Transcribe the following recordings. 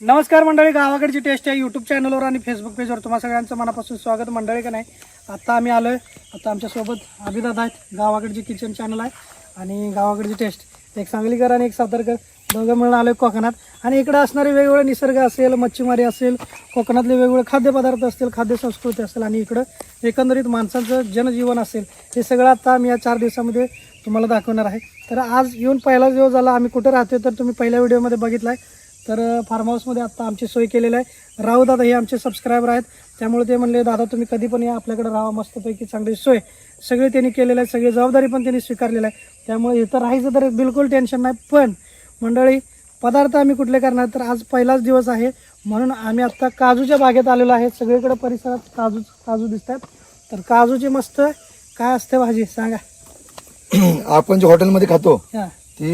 नमस्कार मंडळी गावाकडची टेस्ट आहे यूट्यूब चॅनलवर आणि फेसबुक पेजवर तुम्हा सगळ्यांचं मनापासून स्वागत. मंडळी का नाही आत्ता आम्ही आलोय. आता आमच्यासोबत अभिदादा आहेत. गावाकडची किचन चॅनल आहे. आणि गावाकडची टेस्ट एक सांगलीकर आणि एक सातारकर. दोघं मिळून आहे कोकणात. आणि इकडे असणारे वेगवेगळे निसर्ग असेल मच्छीमारी असेल कोकणातले वेगवेगळे खाद्यपदार्थ असतील खाद्य संस्कृती असेल आणि इकडं एकंदरीत माणसांचं जनजीवन असेल हे सगळं आता आम्ही या चार दिवसामध्ये तुम्हाला दाखवणार आहे. तर आज येऊन पहिला दिवस झाला. आम्ही कुठं राहतोय तर तुम्ही पहिल्या व्हिडिओमध्ये बघितला आहे तर फार्म हाऊसमध्ये आत्ता आमची सोय केलेली आहे. राहू दादा हे आमचे सबस्क्रायबर आहेत. त्यामुळे ते म्हणले दादा तुम्ही कधी पण या. आपल्याकडे राहा. मस्तपैकी चांगली सोय. सगळी त्यांनी केलेलं आहे. सगळी जबाबदारी पण त्यांनी स्वीकारलेली आहे. त्यामुळे इथं राहायचं तर बिलकुल टेन्शन नाही. पण मंडळी पदार्थ आम्ही कुठले करणार? तर आज पहिलाच दिवस आहे. म्हणून आम्ही आत्ता काजूच्या बागेत आलेलो आहे. सगळीकडे परिसरात काजू काजू दिसत आहेत तर काजूची मस्त काय असते भाजी? सांगा. आपण जे हॉटेलमध्ये खातो ती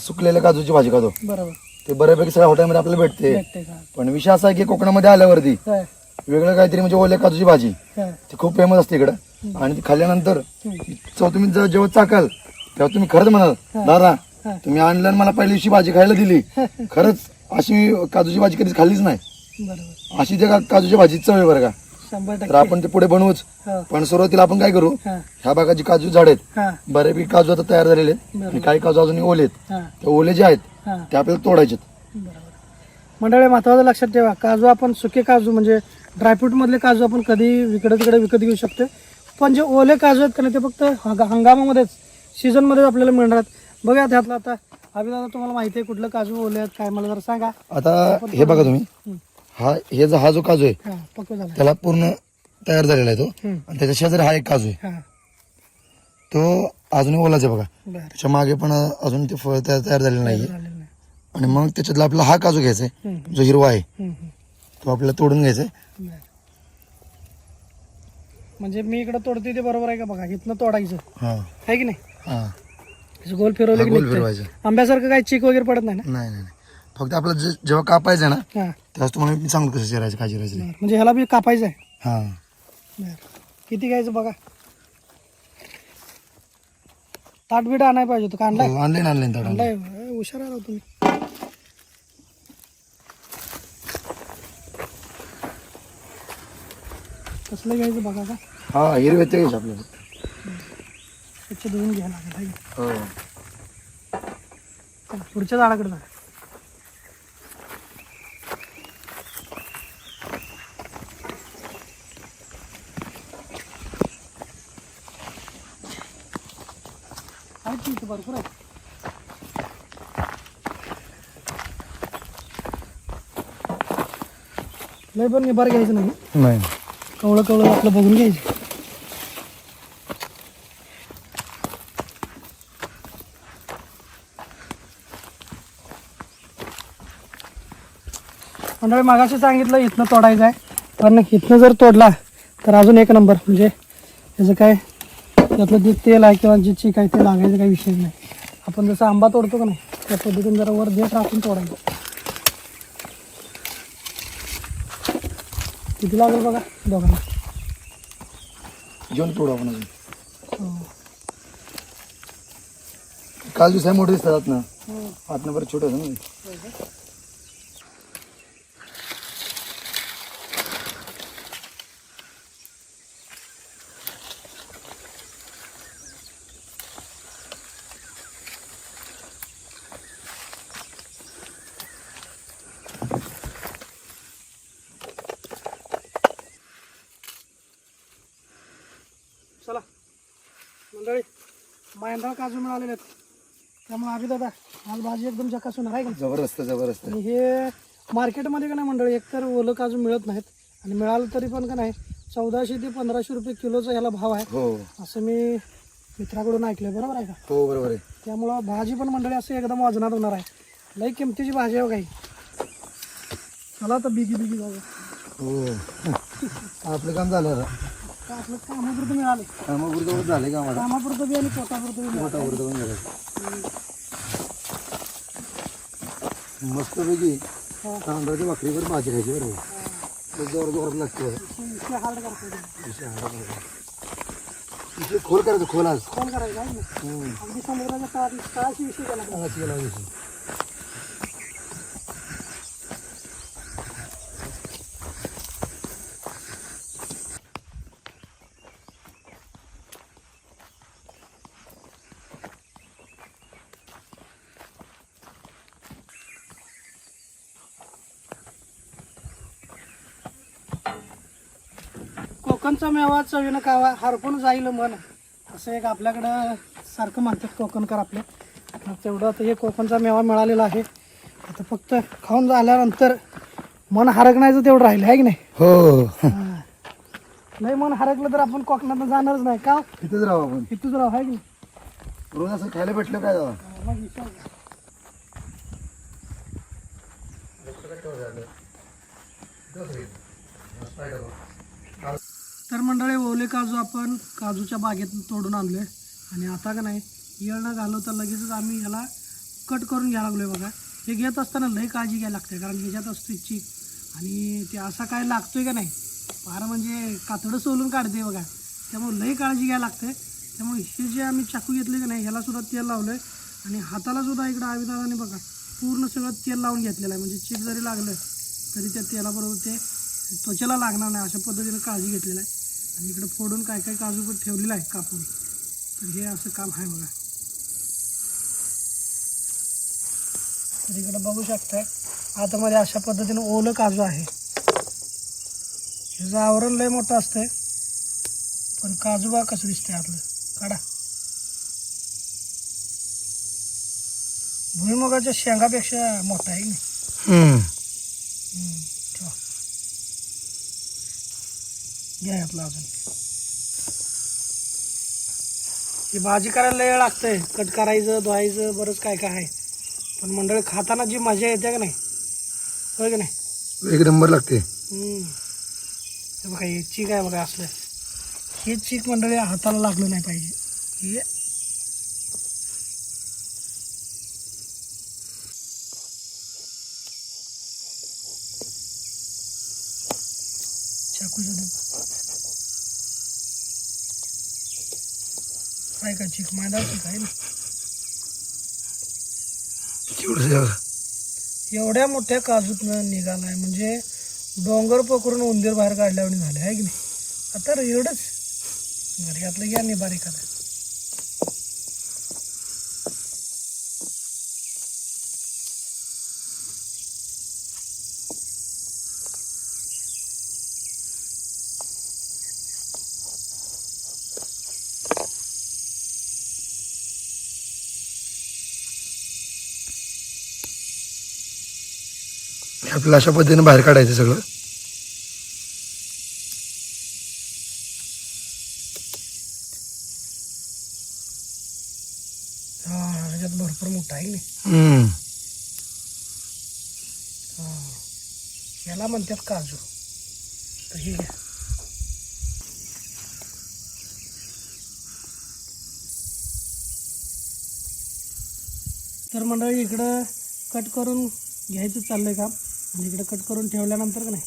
सुकलेल्या काजूची भाजी खातो. बरोबर. ते बऱ्यापैकी सगळ्या हॉटेलमध्ये आपल्याला भेटते. भेटते का? पण विषय असा आहे की कोकणामध्ये आल्यावरती होय वेगळं काहीतरी म्हणजे ओल्या काजूची भाजी. होय ती खूप फेमस असते इकडं. आणि ती खाल्ल्यानंतर. चव तुम्ही जेव्हा चाकाल तेव्हा तुम्ही खरंच म्हणाल दादा. तुम्ही आणलं आणि मला पहिल्या दिवशी भाजी खायला दिली. खरंच अशी काजूची भाजी कधीच खाल्लीच नाही. बरोबर. अशी त्या का- काजूची भाजी चव आहे बरं का. शंभर तर टक्के. आपण ते पुढे बनवूच. हो. पण सुरुवातीला आपण काय करू? हां. ह्या भागाची काजू झाड आहेत. हां. बऱ्यापैकी काजू आता तयार झालेले आहेत. बरोबर. आणि काही काजू अजून ओले आहेत. हां. ते ओले जे आहेत हां. ते आपल्याला तोडायचे बरोबर. मंडळी महत्वाचं लक्षात ठेवा काजू आपण सुके काजू म्हणजे ड्रायफ्रूट मधले काजू आपण कधी इकडे तिकडे विकत घेऊ शकतो पण जे ओले काजू आहेत का नाही ते फक्त हंगा- हंगामामध्येच सीझनमध्येच आपल्याला मिळणार आहेत. बघा त्यातलं आता. अभिदादा तुम्हाला माहिती आहे कुठलं काजू ओले आहेत काय मला जरा सांगा. आता हे बघा तुम्ही. हं. हा हे जो हा जो काजू आहे हां झालं. त्याला पूर्ण तयार झालेला आहे तो. आणि त्याच्या शेजारी हा एक काजू आहे. हां. तो अजूनही ओलाच आहे बघा. बरं. त्याच्यामागे पण अजून ते फळ तयार तयार झालेलं नाही. आणि मग त्याच्यातला आपला हा काजू घ्यायचा आहे जो हिरवा आहे. तो आपल्याला तोडून घ्यायचा आहे. बरं. म्हणजे मी इकडे तोडते ते बरोबर आहे का बघा? इथनं तोडायचं. हा. आहे की नाही? हा. असं गोल फिरवलं की गोल निघतंय. फिरवायचं. आंब्यासारखं काही चिक वगैरे पडत नाही ना? नाही नाही नाही. फक्त आपलं जे- जेव्हा कापायचं आहे ना हां. तेव्हाच तुम्हाला मी सांगतो कसं चिरायचं काय चिरायचं. बरं. म्हणजे ह्याला बी कापायचं आहे? हा. बरं. किती घ्यायचं बघा? ताटबीट आणायला पाहिजे होतं का? आणलाय? ऑनलाईन ऑनलाईन तोडा आणलाय. ए, हुशार राव तुम्ही. कसलं घ्यायचं बघा का हा हिरवे ते घ्यायचे आपल्याला. स्वच्छ धुवून घ्यायला लागेल हाय? हो. चला, पुढच्या झाडाकडे जा भरपूर आहे लय पण निभार घ्यायचं नाही. नाही. कवळं कवळं आपलं बघून घ्यायचं. मंडळी मागाशी सांगितलं इथनं तोडायचं आहे. कारण इथनं जर तोडला तर अजून एक नंबर. म्हणजे त्याचं काय? त्यातलं जे तेल आहे किंवा जे चीक आहे ते लागायचं काही विषय नाही. आपण जसं आंबा तोडतो का नाही त्या पद्धतीने जरा वर देठ राखून तोडायचं. किती लागेल बघा दोघांना? जेवण तोडू आपण अजून. काल दिवसा मोठे दिसतात ना. आतनं बरं छोटं ना. बायंदा काजू मिळालेले आहेत. त्यामुळे आम्ही दादा आज भाजी एकदम जकासून आहे का? जबरदस्त जबरदस्त. आणि हे मार्केटमध्ये का नाही मंडळी एकतर ओलं काजू मिळत नाहीत. आणि मिळालं तरी पण का नाही चौदाशे ते पंधराशे रुपये किलोचा ह्याला भाव आहे. हो. असं मी मित्राकडून ऐकलंय बरोबर आहे का? हो बरोबर आहे. त्यामुळं भाजी पण मंडळी असं एकदम वजनात होणार आहे. लई किमतीची भाजी आहे हो काही. चला आता बिगी बिगी जाऊया. हो. आपलं काम झालं आता. आपलं कामापुरतं मिळालं कामापुरतं झालं का मला कामापुरतं बी आणि पोटापुरतं बी मिळालं. पोटापुरतं पण झालं मस्तपैकी हा. तांदळाच्या भाकरीवर भाजी खायची बरोबर जोर जोरात लागते बरं. इतके हार्ड करतो ते. विषय बघा. विषय खोल करायचं खोल आज कोण करायचं आहे ना? हम्म. अगदी समुद्राच्या तळाशी तळाशी विषय केला आज केला विषय. कोकणचा मेवा चवीनं खावा हरपून जाईल मन असं एक आपल्याकडं सारखं म्हणतात कोकणकर आपले. तेवढं आता हे कोकणचा मेवा मिळालेला आहे. आता फक्त खाऊन झाल्यानंतर मन हरकण्याचं तेवढं राहिलं आहे की नाही? हो हा. नाही मन हरकलं तर आपण कोकणात जाणारच नाही. का? इथेच राहू आपण. इथंच राहू आहे की नाही? रोज असं खायला भेटलं काय दादा हा, मग विचार. तर मंडळी ओले काजू आपण काजूच्या बागेतून तोडून आणले आणि आता का नाही येळ न घालवता लगेचच आम्ही ह्याला कट करून घ्यायला लागलोय बघा. हे घेत असताना लई काळजी घ्यायला लागते कारण ह्याच्यात असतो इच्छिक आणि ते असा काय लागतोय का नाही फार म्हणजे कातडं सोलून काढते बघा. त्यामुळे लई काळजी घ्यायला लागते. त्यामुळे हे जे आम्ही चाकू घेतले का नाही ह्याला सुद्धा तेल आहे आणि हाताला सुद्धा इकडं आविदाने बघा पूर्ण सगळं तेल लावून घेतलेलं आहे. म्हणजे चीक जरी लागलं तरी त्या तेलाबरोबर ते त्वचेला लागणार नाही अशा पद्धतीने काळजी घेतलेलं आहे. आणि इकडे फोडून काय काय काजू पण ठेवलेलं आहे कापून. तर हे असं काम आहे बघा. तर इकडे बघू शकताय आतमध्ये अशा पद्धतीने ओलं काजू आहे. ह्याचं आवरण लय मोठं असतंय पण काजू बा कसं दिसतंय आपलं काढा. भुईमुगाच्या शेंगापेक्षा मोठा आहे की नाही हम्म, ठेवा घ्या आपला अजून. ही भाजी करायला लय वेळ लागतंय. कट करायचं धुवायचं बरंच काय काय आहे. पण मंडळी खाताना जी मजा येते का नाही? होय का नाही? एक नंबर लागते. हे बघा हे चीक आहे बघा असलं. हे चीक मंडळी हाताला लागलं नाही पाहिजे. हे. चाकूचं देऊ का? आहे का चीक आहे ना. एवढ्या मोठ्या काजूतनं निघालाय. म्हणजे डोंगर पकडून उंदीर बाहेर काढल्यावर झाले आहे की नाही? आता एवढंच. बरं यातलं घ्या नाही बारीक आता. आपल्याला अशा पद्धतीने बाहेर काढायचं सगळं. हा ह्याच्यात भरपूर मोठा आहे की नाही? हम्म. याला म्हणतात काजू. तर हे घ्या. तर मंडळी इकडं कट करून घ्यायचं चाललंय काम. आणि इकडं कट करून ठेवल्यानंतर का नाही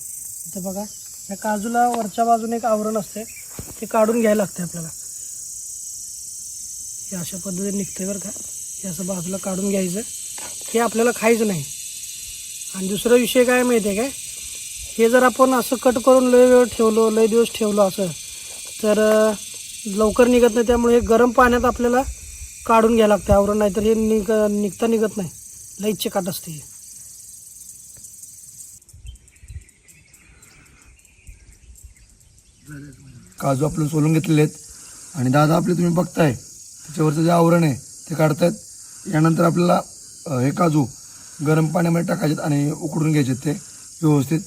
इथं बघा या काजूला वरच्या बाजूने एक आवरण असते ते काढून घ्यायला लागते आपल्याला. हे अशा पद्धतीने निघते बरं का. हे असं बाजूला काढून घ्यायचं. हे आपल्याला खायचं नाही. आणि दुसरा विषय काय माहिती आहे काय? हे जर आपण असं कट करून लय वेळ ठेवलो लय दिवस ठेवलो असं तर लवकर निघत नाही. त्यामुळे हे गरम पाण्यात आपल्याला काढून घ्यायला लागतं आवरण नाही तर हे निघ निघता निघत नाही. लई काट असते काजू आपलं सोलून घेतलेले आहेत. आणि दादा आपले तुम्ही बघताय. त्याच्यावरचं जे आवरण आहे ते काढतायत. यानंतर आपल्याला हे काजू गरम पाण्यामध्ये टाकायचेत आणि उकडून घ्यायचे ते व्यवस्थित.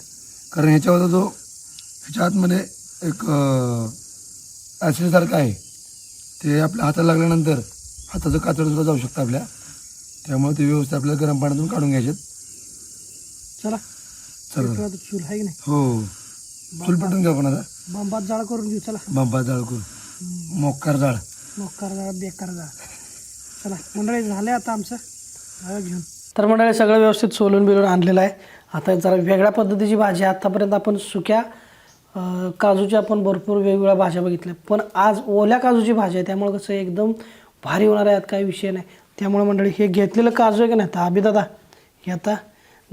कारण ह्याच्यावरचा जो ह्याच्या आतमध्ये एक ॲसिडसारखं आहे ते आपल्या हाताला लागल्यानंतर हाताचं कातड सुद्धा जाऊ शकतं आपल्या. त्यामुळे ते व्यवस्थित आपल्याला गरम पाण्यातून काढून घ्यायचेत. चला. चला. हो. चूल पेटून घ्या पण आता. बंबात जाळ करून घेऊ चला. बांबा जाळ करून मोक्कार जाळ. मोकार जाळ बेकार जाळ. चला मंडळी झाले आता आमचं. जाळ घेऊन. तर मंडळी सगळं व्यवस्थित सोलून बिलून आणलेलं आहे. आता जरा वेगळ्या पद्धतीची भाजी आहे. आत्तापर्यंत आपण सुक्या अं, काजूच्या आपण भरपूर वेगवेगळ्या भाज्या बघितल्या. पण आज ओल्या काजूची भाजी आहे. त्यामुळे कसं एकदम भारी होणार आहे. यात काही विषय नाही. त्यामुळे मंडळी हे घेतलेलं काजू आहे की नाही? आता दादा हे आता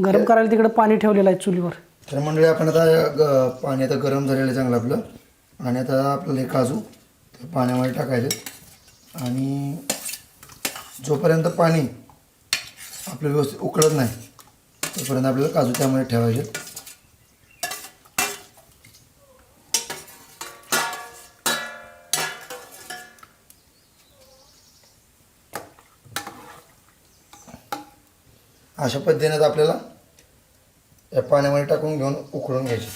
गरम करायला तिकडे पाणी ठेवलेलं आहे चुलीवर. तर मंडळी आपण आता पाणी आता गरम झालेलं आहे चांगलं आपलं. आणि आता आपल्याला काजू ते पाण्यामध्ये टाकायचे. आणि जोपर्यंत पाणी आपलं व्यवस्थित उकळत नाही तोपर्यंत आपल्याला काजू त्यामध्ये ठेवायचे. अशा पद्धतीने आपल्याला या पाण्यामध्ये टाकून घेऊन उकळून घ्यायचे.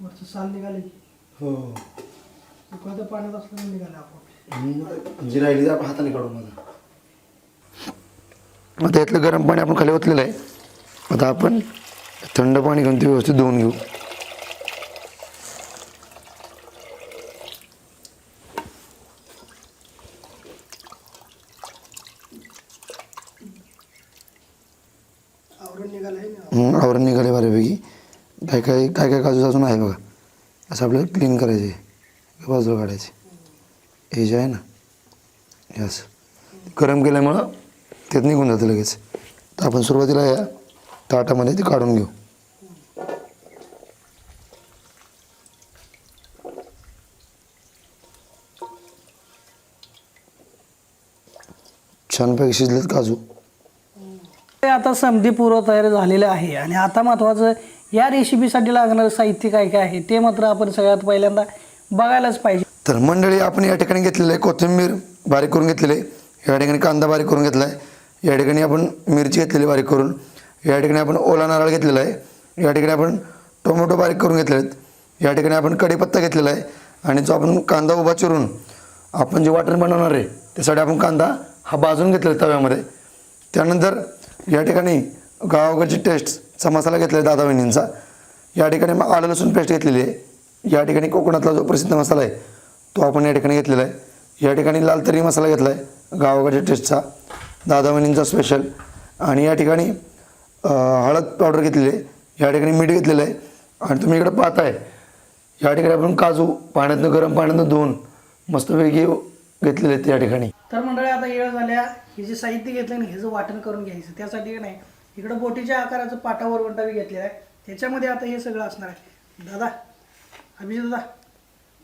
वरचं साल निघाले हो. उकळत्या पाण्यात असल्यानं निघाले आपण जी राहिली ती आपण हाताने काढून बघा आता यातलं गरम पाणी आपण खाली ओतलेलं आहे. आता आपण थंड पाणी घेऊन ते व्यवस्थित धुवून घेऊ आवरून निघालं आहे ना हं, आवरण निघाले बऱ्यापैकी काय काय काय काय काजू अजून आहे बघा. असं आपल्याला क्लीन करायचे. बाजूला काढायचे. हे जे आहे ना हे असं. गरम केल्यामुळं त्यात निघून जातं लगेच. तर आपण सुरुवातीला या ताटामध्ये ते काढून घेऊ. छानपैकी शिजलेत काजू. ते आता समधी पूर्व तयारी झालेलं आहे. आणि आता महत्त्वाचं या रेसिपीसाठी लागणारं साहित्य काय काय आहे ते मात्र आपण सगळ्यात पहिल्यांदा बघायलाच पाहिजे. तर मंडळी आपण या ठिकाणी घेतलेलं आहे कोथिंबीर बारीक करून घेतलेली आहे. या ठिकाणी कांदा बारीक करून घेतला आहे. या ठिकाणी आपण मिरची घेतलेली बारीक करून. या ठिकाणी आपण ओला नारळ घेतलेला आहे. या ठिकाणी आपण टोमॅटो बारीक करून घेतले आहेत. या ठिकाणी आपण कढीपत्ता घेतलेला आहे. आणि जो आपण कांदा उभा चिरून आपण जे वाटण बनवणार आहे त्यासाठी आपण कांदा हा भाजून घेतलेला आहे तव्यामध्ये. त्यानंतर या ठिकाणी गावाकडची चा मसाला घेतला आहे दादा वहिनींचा. या ठिकाणी मग आलं लसूण पेस्ट घेतलेली आहे. या ठिकाणी कोकणातला जो प्रसिद्ध मसाला आहे तो आपण या ठिकाणी घेतलेला आहे. या ठिकाणी लाल तरी मसाला घेतला आहे गावाकडच्या टेस्टचा दादा वहिनींचा स्पेशल आणि या ठिकाणी हळद पावडर घेतलेली आहे. या ठिकाणी मीठ घेतलेलं आहे. आणि तुम्ही इकडे पाहताय या ठिकाणी आपण काजू पाण्यातनं गरम पाण्यातनं धुवून मस्तपैकी घेतलेले आहेत या ठिकाणी. तर मंडळी आता येळ झाल्या. हे जे साहित्य घेतलं आणि हे जे वाटण करून घ्यायचं त्यासाठी नाही इकडं बोटीच्या आकाराचं पाटावर वंटावी घेतलेला आहे. त्याच्यामध्ये आता हे सगळं असणार आहे. दादा अभिजित दादा.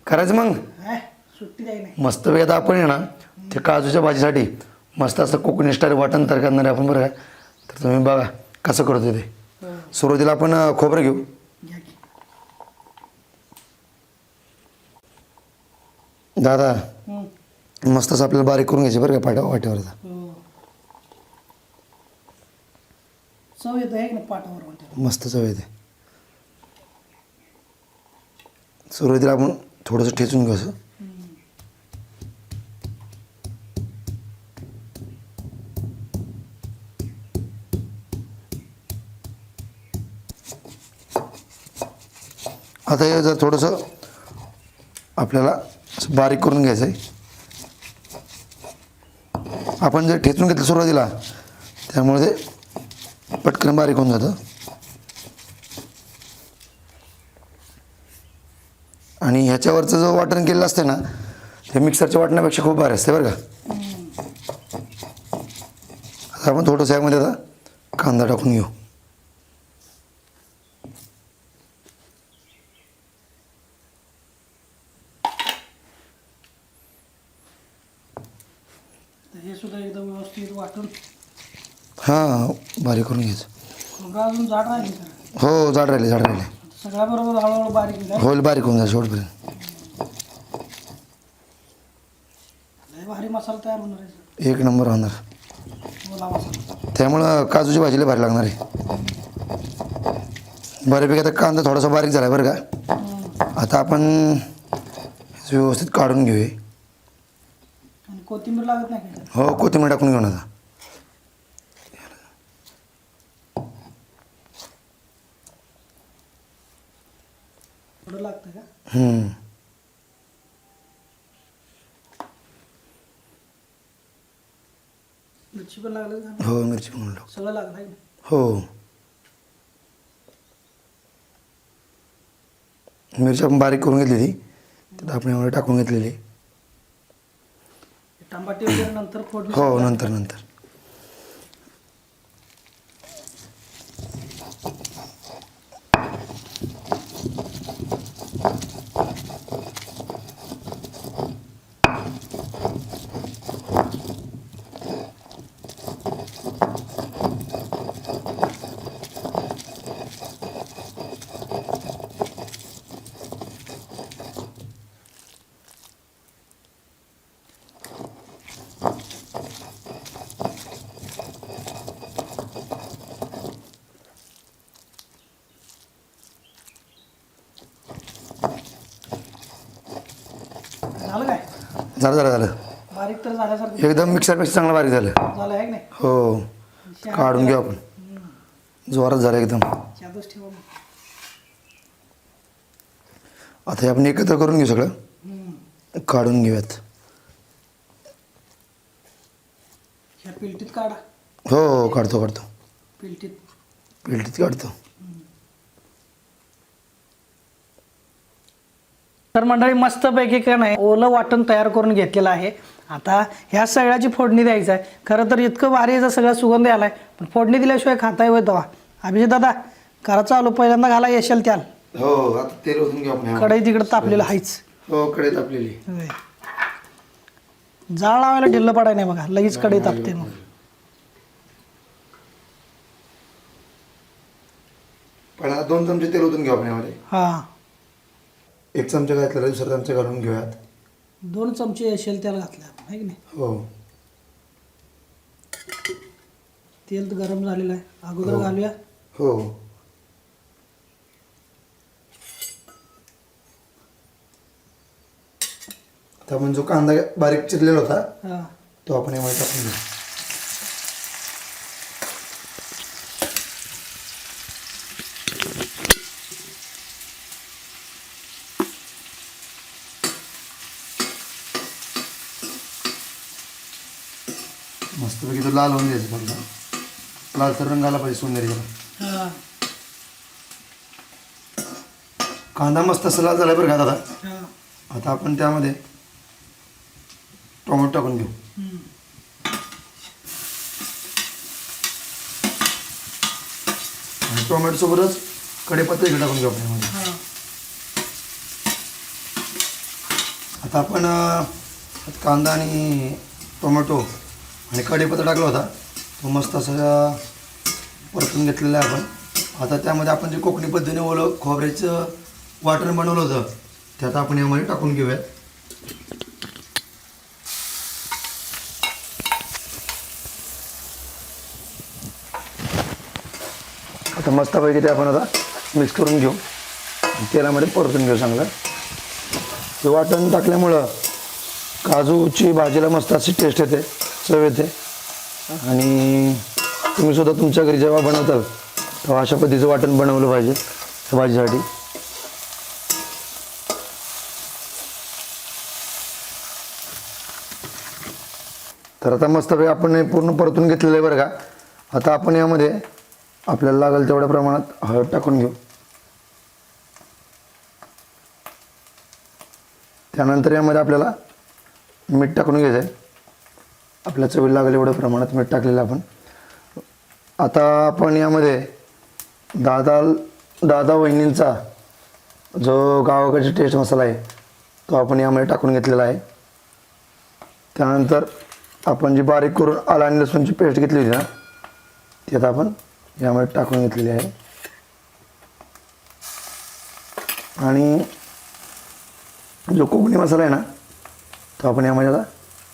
करायचं मग? काय सुट्टी द्याय नाही. मस्त आता आपण आहे ना ते काजूच्या भाजीसाठी मस्त असं कोकणी स्टाईल वाटण तयार करणार आपण बरं का? तर तुम्ही बघा कसं करतो ते. हो, सुरुवातीला आपण अं, खोबरं घेऊ. घ्या की. दादा. मस्त असं आपल्याला बारीक करून घ्यायचे बरं का पाट्या वाट्यावरचा. हो. चव येत आहे की नाही पाटावर वंटावी मस्त चव येते. सुरुवातीला आपण थोडंसं ठेचून घेऊ असं. आता हे जर थोडंसं आपल्याला बारीक करून घ्यायचं आहे. आपण जर ठेचून घेतलं सुरुवातीला त्यामुळे ते पटकन बारीक होऊन जातं. आणि ह्याच्यावरचं जो वाटण केलेलं असतं ना ते मिक्सरच्या वाटण्यापेक्षा खूप भारी असते बरं का. आता आपण थोडंसं यामध्ये आता कांदा टाकून घेऊ. हे सुद्धा एकदम व्यवस्थित वाटून. हां बारीक करून घ्यायचं. मग अजून जाड राहिली का? हो जाड राहिले जाड राहिले. हळूहळू बारीक होईल काय? होईल बारीक होऊन जाईल शेवटपर्यंत. लय भारी मसाला तयार होणार आहे एक नंबर होणार. ओला मसाला. त्यामुळं काजूची भाजीला भारी लागणार आहे. बऱ्यापैकी आता कांदा थोडासा बारीक झाला बरं का. आता आपण व्यवस्थित काढून घेऊया. आणि कोथिंबीर लागत नाही का? हो कोथिंबीर टाकून घेऊ ना आता. लागतं का? हम्म. मिरची पण लागलं का हो मिरची पण टाकू सगळं लागलं आहे ना? हो. मिरची आपण बारीक करून घेतलेली. त्यात आपण एवढं टाकून घेतलेली. टमाटे वगैरे नंतर फोडणी हो नंतर नंतर. झालं झालं झालं. बारीक तर झाल्यासारखं एकदम मिक्सरपेक्षा चांगलं बारीक झालं. झालं आहे की नाही? हो. काढून घेऊ आपण. जोरात झालं एकदम. जादूच ठेवा मग. आता हे आपण एकत्र करून घेऊ सगळं. हम्म. काढून घेऊयात. ह्या पिलटीत काढा. हो हो काढतो काढतो. पिलटीत. पिलटीत काढतो. तर मंडळी मस्तपैकी का नाही ओलं वाटण तयार करून घेतलेलं आहे. आता ह्या सगळ्याची फोडणी द्यायचं आहे. खरं तर इतकं भारी याचा सगळा सुगंध आलाय. पण फोडणी दिल्याशिवाय खाता येऊ तेव्हा. अभिजित दादा करा चालू. पहिल्यांदा घाला येशाल त्याल. हो आता तेल ओतून घेऊ आपण कढई तिकडं तापलेलं आहेच. हो कढईत आपलेली होय. जाळ लावायला ढिल्लं पडाय नाही बघा. लगेच कढई तापते मग. पण दोन चमचे तेल ओतून घेऊ आपण यामध्ये हां. एक चमचा घातलेला दुसरा चमचा घालून घेऊयात. दोन चमचे येशाल त्याला घातले. आपण आहे की नाही? हो. तेल तर गरम झालेलं आहे. अगोदर हो. घालूया. हो. आता आपण जो कांदा बारीक चिरलेला होता हां. तो आपण यामध्ये टाकून घेऊ मस्तपैकी तो लाल होऊन द्यायचं फक्त. लालसर रंग आला पाहिजे हां. कांदा मस्त लाल झाला बरं का दादा? हां. आता आपण त्यामध्ये टोमॅटो टाकून घेऊ. आणि टोमॅटोसोबतच कढीपत्ता इकडे टाकून घेऊ आपण आता आपण कांदा आणि टोमॅटो आणि कढीपत्ता टाकला होता. तो मस्त असा परतून घेतलेला आहे आपण. आता त्यामध्ये आपण जे कोकणी पद्धतीने ओलं खोबऱ्याचं वाटण बनवलं होतं ते आता आपण यामध्ये टाकून घेऊयात. आता मस्तपैकी ते आपण आता मिक्स करून घेऊ. तेलामध्ये परतून घेऊ चांगलं. ते वाटण टाकल्यामुळं काजूची भाजीला मस्त अशी टेस्ट येते. चव येते. आणि तुम्ही सुद्धा तुमच्या घरी जेव्हा बनवताल तेव्हा अशा पद्धतीचं वाटण बनवलं पाहिजे त्या भाजीसाठी. तर आता मस्तपैकी आपण हे पूर्ण परतून घेतलेलं आहे बरं का. आता आपण यामध्ये आपल्याला लागेल तेवढ्या प्रमाणात हळद टाकून घेऊ. त्यानंतर यामध्ये आपल्याला मीठ टाकून घ्यायचं आहे. आपल्या चवीला लागेल एवढ्या प्रमाणात मीठ टाकलेलं आपण. आता आपण यामध्ये दादा दादा वहिनींचा जो गावाकडची टेस्ट मसाला आहे तो आपण यामध्ये टाकून घेतलेला आहे. त्यानंतर आपण जी बारीक करून आला आणि लसूणची पेस्ट घेतली होती ना ती आता आपण यामध्ये टाकून घेतलेली आहे. आणि जो कोकणी मसाला आहे ना तो आपण यामध्ये आता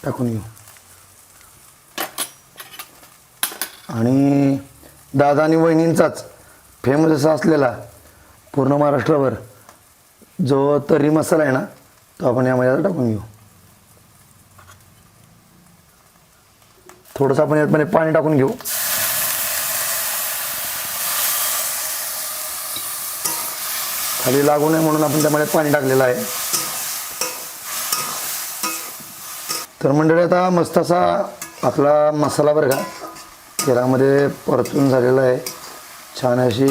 टाकून घेऊ. आणि दादा आणि वहिनींचाच फेमस असा असलेला पूर्ण महाराष्ट्रावर जो तर्री मसाला आहे ना तो आपण यामध्ये टाकून घेऊ. थोडंसं आपण यामध्ये पाणी टाकून घेऊ. खाली लागू नये म्हणून आपण त्यामध्ये पाणी टाकलेलं आहे. तर मंडळी आता मस्त असा आपला मसाला बरं का तेलामध्ये परतून झालेला आहे. छान अशी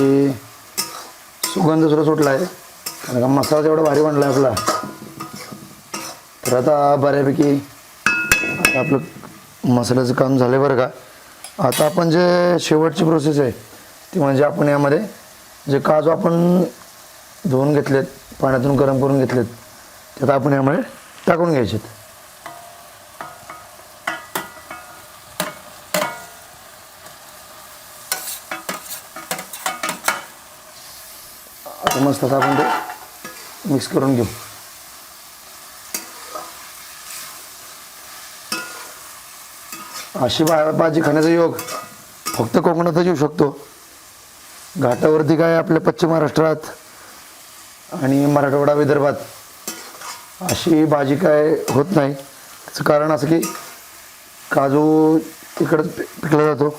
सुगंध सुद्धा सुटला आहे. कारण का मसाला तेवढा भारी बनला आहे आपला. तर आता बऱ्यापैकी आपलं मसाल्याचं काम झालं बरं का. आता आपण जे शेवटची प्रोसेस आहे ती म्हणजे आपण यामध्ये जे काजू आपण धुवून घेतलेत पाण्यातून गरम करून घेतलेत त्यात आपण यामध्ये टाकून घ्यायचेत आता मस्त आता आपण ते मिक्स करून घेऊ. अशी भाजी खाण्याचा योग. फक्त कोकणातच येऊ शकतो. घाटावरती काय आपल्या पश्चिम महाराष्ट्रात आणि मराठवाडा विदर्भात अशी भाजी काय होत नाही. त्याचं कारण असं की काजू तिकडं पिकला जातो.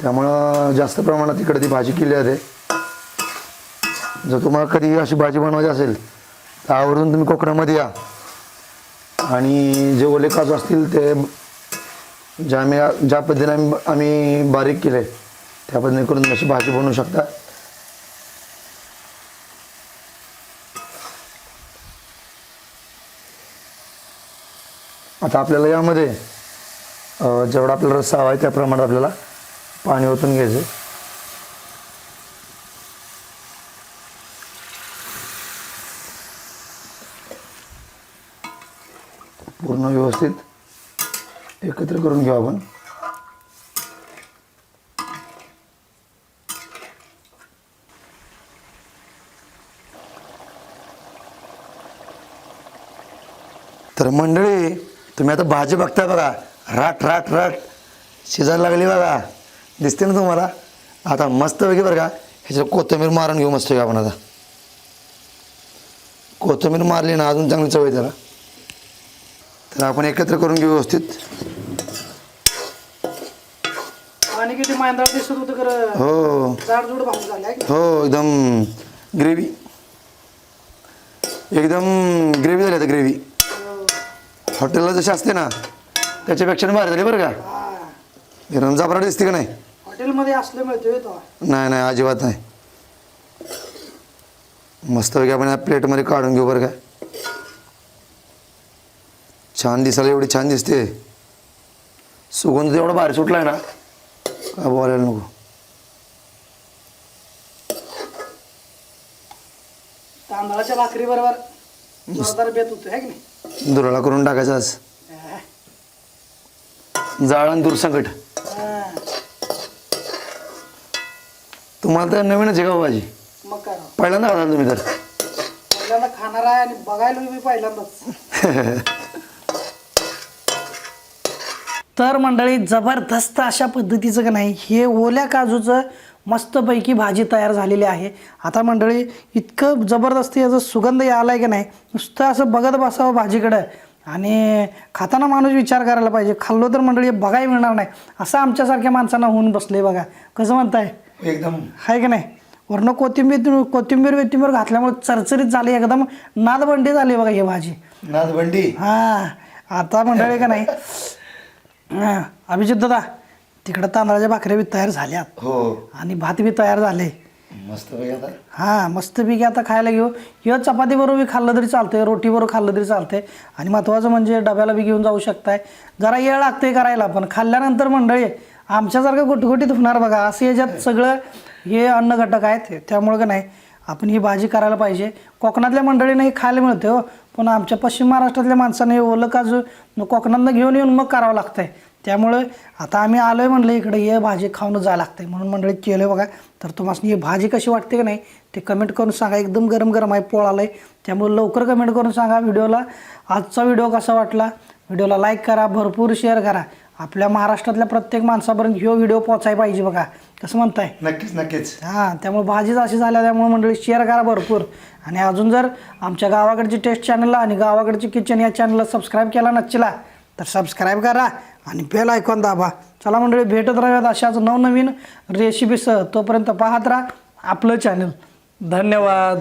त्यामुळं जास्त प्रमाणात इकडे ती भाजी केली जाते. जर तुम्हाला कधी अशी भाजी बनवायची असेल तर आवरून तुम्ही कोकणामध्ये या. आणि जे ओले काजू असतील ते ज्या आम्ही ज्या पद्धतीने आम्ही आम्ही बारीक केले त्या पद्धतीने करून तुम्ही अशी भाजी बनवू शकता. आता आपल्याला यामध्ये जेवढा आपल्याला रस्सा हवा आहे त्या प्रमाणात आपल्याला पाणी ओतून घ्यायचं पूर्ण व्यवस्थित एकत्र करून घेऊ आपण. तर मंडळी तुम्ही आता भाजी बघताय बघा. राट राट राट शिजायला लागली बघा. दिसते ना तुम्हाला? आता मस्त वेगळी बरं का ह्याच्यात कोथिंबीर मारून घेऊ मस्त आपण आता. कोथिंबीर मारली ना अजून चांगली चव आहे त्याला तर आपण एकत्र करून घेऊ व्यवस्थित. आणि किती मांदळ दिसत होतं खरं? हो. जाडजूड भाजी झाली आहे की? हो एकदम ग्रेव्ही. एकदम ग्रेव्ही झाली आता ग्रेव्ही? हॉटेलला जशी असते ना त्याच्यापेक्षा भारी झाली बरं का. एकदम जाबराट दिसते का नाही? हॉटेलमध्ये असलं मिळतोय तो. नाही नाही अजिबात नाही. मस्तपैकी आपण या प्लेटमध्ये काढून घेऊ बरं का. छान दिसायला एवढी छान दिसते. सुगंध एवढा भारी सुटलाय ना. काय बोलायला नको. तांदळाच्या भाकरी बरोबर जोरदार बेत होतो है की नाही? दुराळा करून टाकायचा आज. जाळ आणि दूरसंकट हा. तुम्हाला तर नवीनच आहे का हो भाजी मग काय? राव. पहिल्यांदा आला तुम्ही तर. पहिल्यांदा खाणार आहे आणि बघायला मी पहिल्यांदाच. तर मंडळी जबरदस्त अशा पद्धतीचं का नाही हे ओल्या काजूचं मस्तपैकी भाजी तयार झालेली आहे. आता मंडळी इतकं जबरदस्त याचा सुगंध यायला आहे की नाही नुसतं असं बघत बसावं भाजीकडं. आणि खाताना माणूस विचार करायला पाहिजे खाल्लो तर मंडळी बघायला मिळणार नाही. असं आमच्यासारख्या माणसांना होऊन बसले बघा. कसं म्हणताय? एकदम. आहे की नाही? वरनं कोथिंबीर कोथिंबीर वेथिंबीर घातल्यामुळे चरचरीत झाली एकदम नादबंडी झाली बघा ही भाजी. नाथबंडी हा. आता मंडळी का नाही हा अभिजित दादा तिकडं तांदळाच्या भाकऱ्या बी तयार झाल्यात. हो. आणि भात बी तयार झाले. मस्त आता. हा मस्तपैकी आता खायला घेऊ. किंवा चपाती बरोबर बी खाल्लं तरी चालतंय रोटी बरोबर खाल्लं तरी चालतंय. आणि महत्त्वाचं म्हणजे डब्याला बी घेऊन जाऊ शकताय. जरा येळ लागतंय करायला पण खाल्ल्यानंतर मंडळी आमच्यासारखं गुटगुटीत होणार बघा. असं याच्यात सगळं हे अन्न घटक आहेत त्यामुळं का नाही आपण ही भाजी करायला पाहिजे. कोकणातल्या मंडळीने हे खायला मिळते हो. पण आमच्या पश्चिम महाराष्ट्रातल्या माणसाने हे ओलं काजू कोकणातनं घेऊन येऊन मग करावं लागतंय. त्यामुळे आता आम्ही आलो आहे म्हणलं इकडे ये भाजी खाऊन जावं लागतंय. म्हणून मंडळी केलं आहे बघा. तर तुम्हाला ही भाजी कशी वाटते का नाही ते कमेंट करून सांगा. एकदम गरम गरम आहे पोळालंय त्यामुळे लवकर कमेंट करून सांगा. व्हिडिओला आजचा व्हिडिओ कसा वाटला? व्हिडिओला लाईक करा भरपूर शेअर करा. आपल्या महाराष्ट्रातल्या प्रत्येक माणसापर्यंत ह्यो व्हिडिओ पोचायला पाहिजे बघा. कसं म्हणताय? नक्कीच नक्कीच. हां त्यामुळे भाजीच अशी झाल्या त्यामुळे मंडळी शेअर करा भरपूर. आणि अजून जर आमच्या गावाकडची टेस्ट चॅनलला आणि गावाकडची किचन या चॅनलला सबस्क्राईब केला नसला तर सबस्क्राईब करा आणि बेल ऐकून दाबा. चला मंडळी भेटत राहूयात अशाच नवनवीन रेसिपीसह तोपर्यंत पाहत राहा आपलं चॅनल धन्यवाद.